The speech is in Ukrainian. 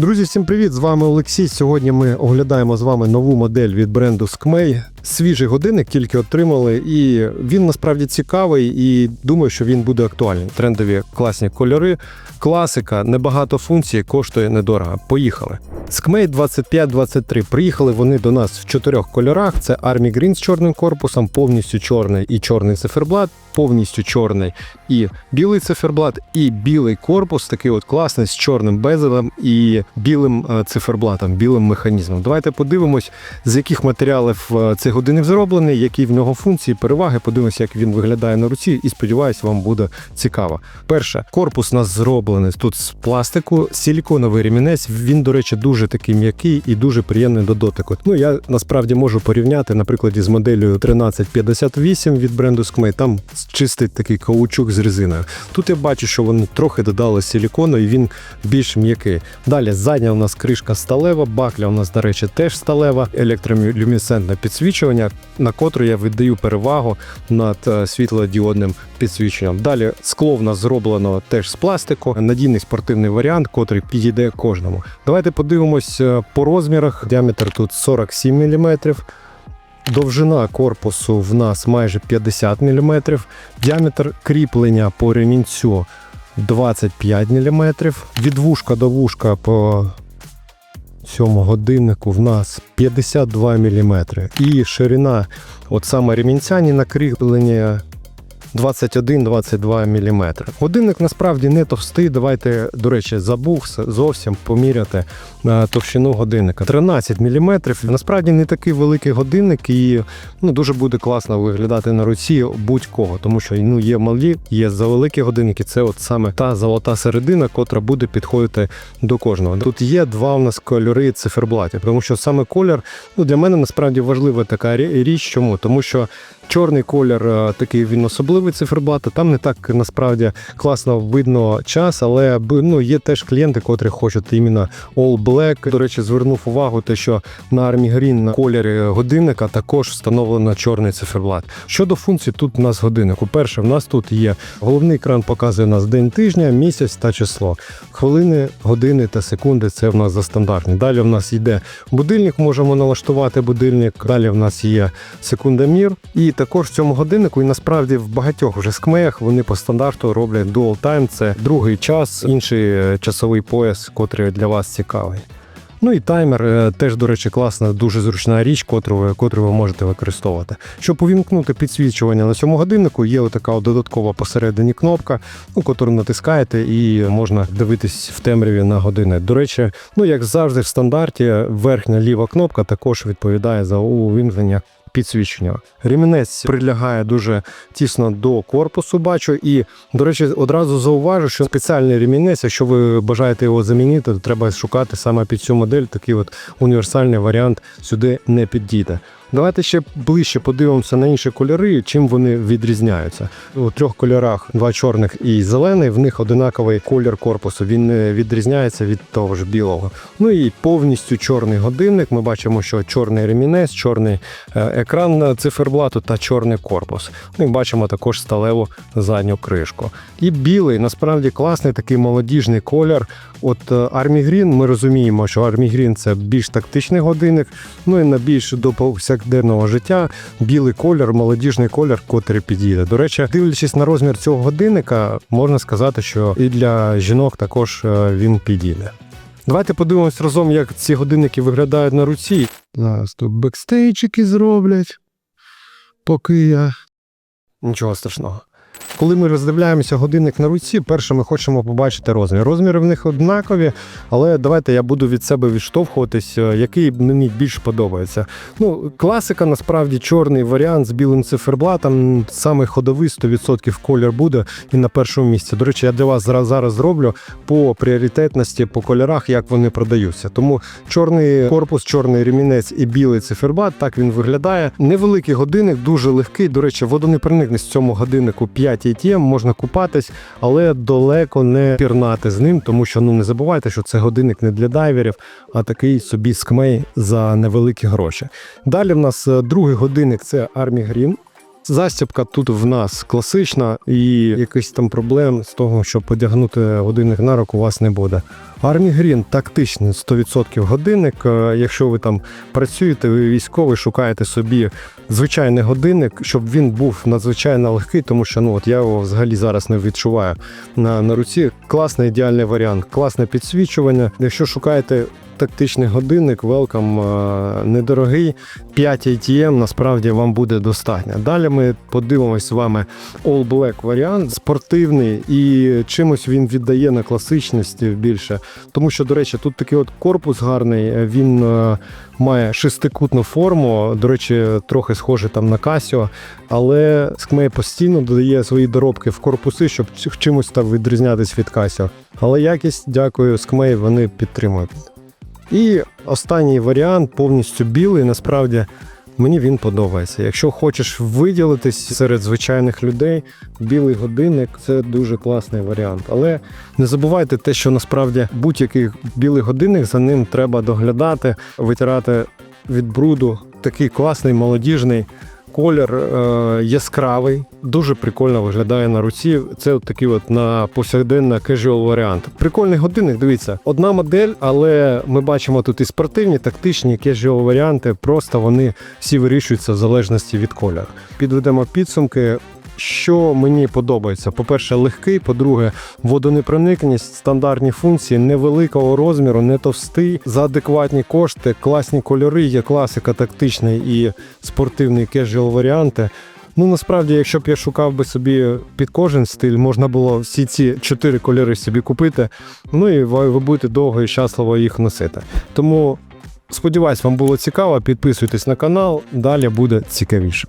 Друзі, всім привіт! З вами Олексій. Сьогодні ми оглядаємо з вами нову модель від бренду Skmei. Свіжий годинник тільки отримали, і він насправді цікавий і думаю, що він буде актуальний. Трендові класні кольори, класика, небагато функцій, коштує недорого. Поїхали. Skmei 2523. Приїхали вони до нас в чотирьох кольорах: це Army Green з чорним корпусом, повністю чорний і чорний циферблат, повністю чорний і білий циферблат, і білий корпус, такий от класний з чорним безелем і білим е, циферблатом, білим механізмом. Давайте подивимось, з яких матеріалів е, цей годинник зроблений, які в нього функції, переваги. Подивимося, як він виглядає на руці, і сподіваюся, вам буде цікаво. Перше, корпус у нас зроблений тут з пластику, силіконовий ремінець. Він, до речі, дуже такий м'який і дуже приємний до дотику. Ну я насправді можу порівняти, наприклад, з моделлю 1358 від бренду Skmei. Там чистий такий каучук з резиною. Тут я бачу, що вони трохи додали силікону, і він більш м'який. Далі задня у нас кришка сталева, бакля у нас, до речі, теж сталева, електролюмінесцентне підсвічування, на котру я віддаю перевагу над е, світлодіодним підсвіченням. Далі скло в нас зроблено теж з пластику, надійний спортивний варіант, котрий підійде кожному. Давайте подивимось е, по розмірах. Діаметр тут 47 мм. Довжина корпусу в нас майже 50 мм, діаметр кріплення по ремінцю 25 мм, від вушка до вушка по цьому годиннику в нас 52 мм. І ширина, от саме ремінця, ні кріплення 21-22 мм. Годинник насправді не товстий. Давайте, до речі, забув зовсім поміряти е, товщину годинника. 13 мм. Насправді не такий великий годинник, і ну, дуже буде класно виглядати на руці будь-кого, тому що ну, є малі, є завеликі годинники. Це от саме та золота середина, котра буде підходити до кожного. Тут є два у нас кольори циферблатів, тому що саме колір ну, для мене насправді важлива така річ. Чому? Тому що Чорний колір е, такий він особливий циферблат. а Там не так насправді класно видно час, але ну, є теж клієнти, котрі хочуть іменно All Black. До речі, звернув увагу, те, що на Army Green на кольорі годинника також встановлено чорний циферблат. Щодо функцій, тут у нас годинник. Перше, в нас тут є головний екран, показує нас день тижня, місяць та число. Хвилини, години та секунди це в нас за стандартні. Далі в нас йде будильник, можемо налаштувати будильник. Далі в нас є секундомір. І також в цьому годиннику, і насправді в багатьох вже скмеях вони по стандарту роблять dual time. Це другий час, інший е, часовий пояс, котрий для вас цікавий. Ну і таймер е, теж, до речі, класна, дуже зручна річ, котру ви, котру ви можете використовувати. Щоб увімкнути підсвічування на цьому годиннику, є така додаткова посередині кнопка, ну, котру натискаєте, і можна дивитись в темряві на години. До речі, ну як завжди, в стандарті верхня ліва кнопка також відповідає за увімкнення. Підсвічення. Ремінець прилягає дуже тісно до корпусу, бачу. І, до речі, одразу зауважу, що спеціальний ремінець, якщо ви бажаєте його замінити, то треба шукати саме під цю модель. Такий от універсальний варіант сюди не підійде. Давайте ще ближче подивимося на інші кольори, чим вони відрізняються. У трьох кольорах, два чорних і зелений, в них одинаковий колір корпусу. Він відрізняється від того ж білого. Ну і повністю чорний годинник. Ми бачимо, що чорний ремінець, чорний е, екран циферблату та чорний корпус. Ну і бачимо також сталеву задню кришку. І білий, насправді класний такий молодіжний колір. От е, Army ми розуміємо, що Army це більш тактичний годинник, ну і на більш до повсякденного життя білий колір, молодіжний колір, котрий підійде. До речі, дивлячись на розмір цього годинника, можна сказати, що і для жінок також е, він підійде. Давайте подивимось разом, як ці годинники виглядають на руці. Зараз тут бекстейчики зроблять, поки я. Нічого страшного. Коли ми роздивляємося годинник на руці, перше ми хочемо побачити розмір. Розміри в них однакові, але давайте я буду від себе відштовхуватись, е, який мені більш подобається. Ну, класика насправді чорний варіант з білим циферблатом. Саме ходовий 100% колір буде і на першому місці. До речі, я для вас зараз зроблю по пріоритетності, по кольорах, як вони продаються. Тому чорний корпус, чорний ремінець і білий циферблат, так він виглядає. Невеликий годинник, дуже легкий. До речі, водонепроникність в цьому годиннику 5 ATM, можна купатись, але далеко не пірнати з ним, тому що ну не забувайте, що це годинник не для дайверів, а такий собі скмей за невеликі гроші. Далі в нас е, другий годинник це Army Green. Застібка тут в нас класична, і якихось там проблем з того, щоб одягнути годинник на руку, у вас не буде. Green тактичний 100% годинник. Е, Якщо ви там працюєте, ви військовий, шукаєте собі звичайний годинник, щоб він був надзвичайно легкий, тому що ну от я його взагалі зараз не відчуваю на, на руці. Класний ідеальний варіант, класне підсвічування. Якщо шукаєте тактичний годинник, е, недорогий. 5 ATM насправді вам буде достатньо. Далі ми подивимось з вами All Black варіант, спортивний і чимось він віддає на класичності більше. Тому що, до речі, тут такий от корпус гарний, він е, має шестикутну форму. До речі, трохи схожий там на Casio, але Скмей постійно додає свої доробки в корпуси, щоб чимось там відрізнятись від Casio. Але якість, дякую, Скмей, вони підтримують. І останній варіант повністю білий. Насправді мені він подобається. Якщо хочеш виділитись серед звичайних людей, білий годинник це дуже класний варіант. Але не забувайте те, що насправді будь-який білий годинник за ним треба доглядати, витирати від бруду. Такий класний молодіжний. Колір е, яскравий, дуже прикольно виглядає на руці. Це от такий от на повсякденна casual варіант. Прикольний годинник. Дивіться, одна модель, але ми бачимо тут і спортивні, тактичні casual варіанти. Просто вони всі вирішуються в залежності від кольору. Підведемо підсумки. Що мені подобається? По-перше, легкий, по-друге, водонепроникність, стандартні функції, невеликого розміру, не товстий, за адекватні кошти, класні кольори, є класика, тактичний і спортивний кежуал варіанти. Ну насправді, якщо б я шукав би собі під кожен стиль, можна було всі ці чотири кольори собі купити. Ну і ви будете довго і щасливо їх носити. Тому сподіваюсь, вам було цікаво. Підписуйтесь на канал, далі буде цікавіше.